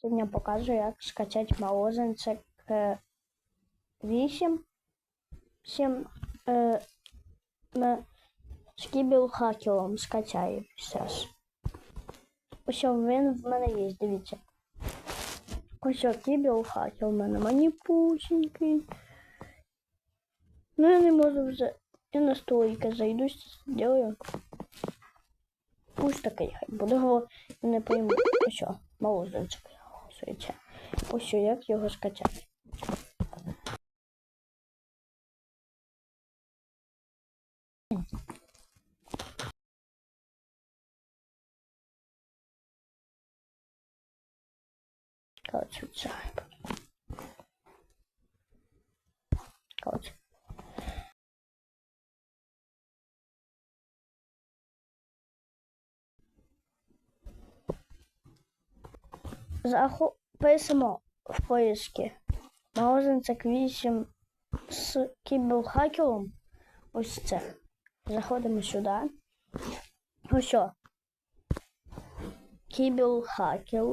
Сьогодні покажу, як скачати морозинцик е, 8. 7 е, ми з кіберхакером скачаю зараз. Ось він в мене є, дивіться. Ось кіберхакер у мене маніпусенький. Ну я не можу вже. Я на стойки зайду, зроблю. Пусть такий хай буде. Я не пойму. Що, морозинчик голосується. Ось як його скачати. Короче, це. Короче. Захо... Пишемо в поиске. Морозинцик 8 з кіберхакером. Ось це. Заходимо сюди. Ось що. Кіберхакер.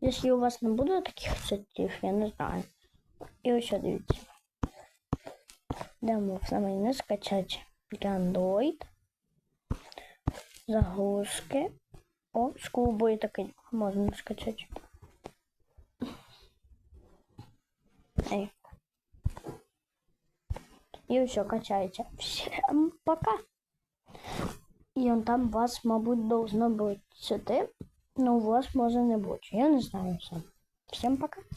Якщо у вас не буде таких сетів, я не знаю. І ось дивіться. Йдемо в самий не скачати для Android. Загрузки. О, скулбой клубою можно скачать. Ей. І все, качається. Всем пока. І он там вас, мабуть, должно бути сети, но у вас може не бути. Я не знаю сам. Всем пока.